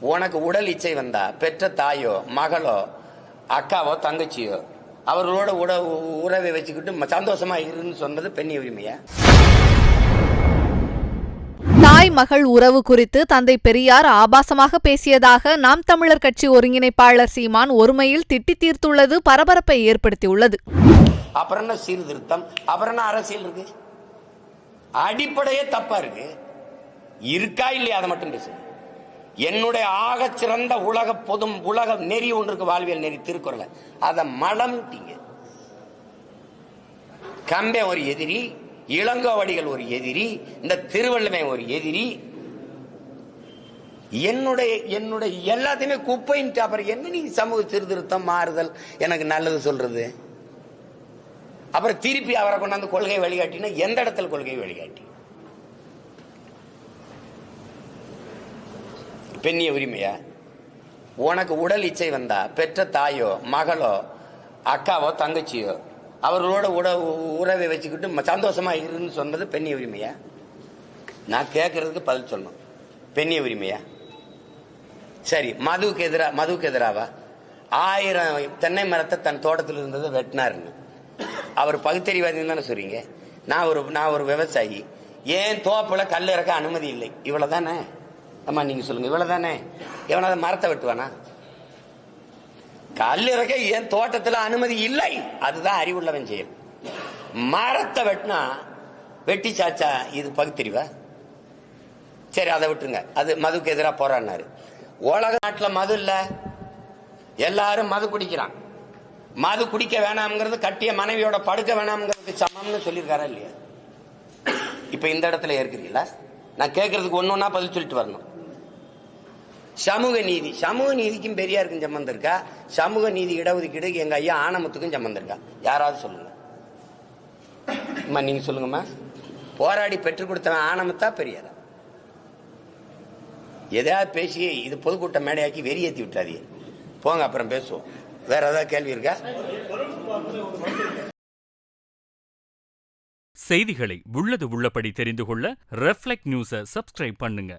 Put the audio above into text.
உனக்கு உடல் இச்சை வந்தா பெற்ற தாயோ மகளோ அக்காவோ தங்கச்சியோ அவர்களோட உட உறவை வச்சுக்கிட்டு சந்தோஷமா இருன்னு சொன்னது பெண்ணி உரிமையா? தாய் மகள் உறவு குறித்து தந்தை பெரியார் ஆபாசமாக பேசியதாக நாம் தமிழர் கட்சி ஒருங்கிணைப்பாளர் சீமான் ஒருமையில் திட்டி தீர்த்துள்ளது பரபரப்பை ஏற்படுத்தியுள்ளது. அப்புறம் என்ன சீர்திருத்தம்? அப்புறம் என்ன அரசியல் இருக்கு? அடிப்படையே தப்பா இருக்கு. இருக்கா இல்லையா? அதை மட்டும் பேசு. என்னுடைய ஆகச் சிறந்த உலக பொது உலக நெறி ஒன்று வாழ்வியல் நெறி திருக்குறளை. அதை மலம்ட்டீங்க கம்பே ஒரு எதிரி இளங்கோவடிகள் ஒரு எதிரி இந்த திருவள்ளுமை ஒரு எதிரி. என்னுடைய என்னுடைய எல்லாத்தையுமே குப்பைன்ட்டு அப்புறம் என்ன நீ சமூக சீர்திருத்தம் மாறுதல் எனக்கு நல்லது சொல்றது? அப்புறம் திருப்பி அவரை கொண்டாந்து கொள்கை வழிகாட்டினா எந்த இடத்துல கொள்கை வழிகாட்டி? பெண்ணிய உரிமையா? உனக்கு உடல் இச்சை வந்தா பெற்ற தாயோ மகளோ அக்காவோ தங்கச்சியோ அவர்களோட உட உறவை வச்சுக்கிட்டு சந்தோஷமா இருன்னு சொன்னது பெண்ணிய உரிமையா? நான் கேட்கறதுக்கு பதில் சொல்லணும். பெண்ணிய உரிமையா? சரி மதுவுக்கு எதிரா மதுவுக்கு எதிராவா? ஆயிரம் தென்னை மரத்தை தன் தோட்டத்தில் இருந்ததை வெட்டினாருன்னு அவர் பகுத்தறிவாதின்னு தானே சொல்றீங்க? நான் ஒரு நான் ஒரு விவசாயி. ஏன் தோப்பில் கல் இறக்க அனுமதி இல்லை? இவ்வளோ தானே அம்மா நீங்க சொல்லுங்க. இவ்வளவு தானே எவனாவது மரத்தை வெட்டுவானா? கல் என் தோட்டத்துல அனுமதி இல்லை. அதுதான் அறிவுள்ளவன் செயல். மரத்தை வெட்டினா வெட்டி சாச்சா இது பகுத்தறிவா? சரி அதை விட்டுருங்க. அது மதுக்கு எதிராக போராடினாரு. உலக நாட்டில் மது இல்லை. எல்லாரும் மது குடிக்கிறான். மது குடிக்க வேணாம்ங்கிறது கட்டிய மனைவியோட படுக்க வேணாம்ங்கிறதுக்கு சமம்னு சொல்லியிருக்காரா இல்லையா? இப்போ இந்த இடத்துல இருக்கிறீங்களா நான் கேட்கறதுக்கு ஒன்று ஒன்றா பதில் சொல்லிட்டு வரணும். சமூக நீதி. சமூக நீதிக்கும் பெரியாருக்கும் சம்பந்தம் இருக்கா? சமூக நீதி இடஒதுக்கீடு எங்க ஐயா ஆனமத்துக்கும் சம்பந்தம் இருக்கா? யாராவது சொல்லுங்க. அம்மா நீங்க சொல்லுங்கம்மா. போராடி பெற்றுக் கொடுத்தவன் ஆனமத்தா பெரியாரா? எதாவது பேசி இது பொதுக்கூட்ட மேடையாக்கி வெறியேற்றி விட்டாதீங்க போங்க அப்புறம் பேசுவோம். வேற ஏதாவது கேள்வி இருக்கா? செய்திகளை உள்ளது உள்ளபடி தெரிந்து கொள்ள ரெஃப்ளெக்ட் நியூஸை சப்ஸ்கிரைப் பண்ணுங்க.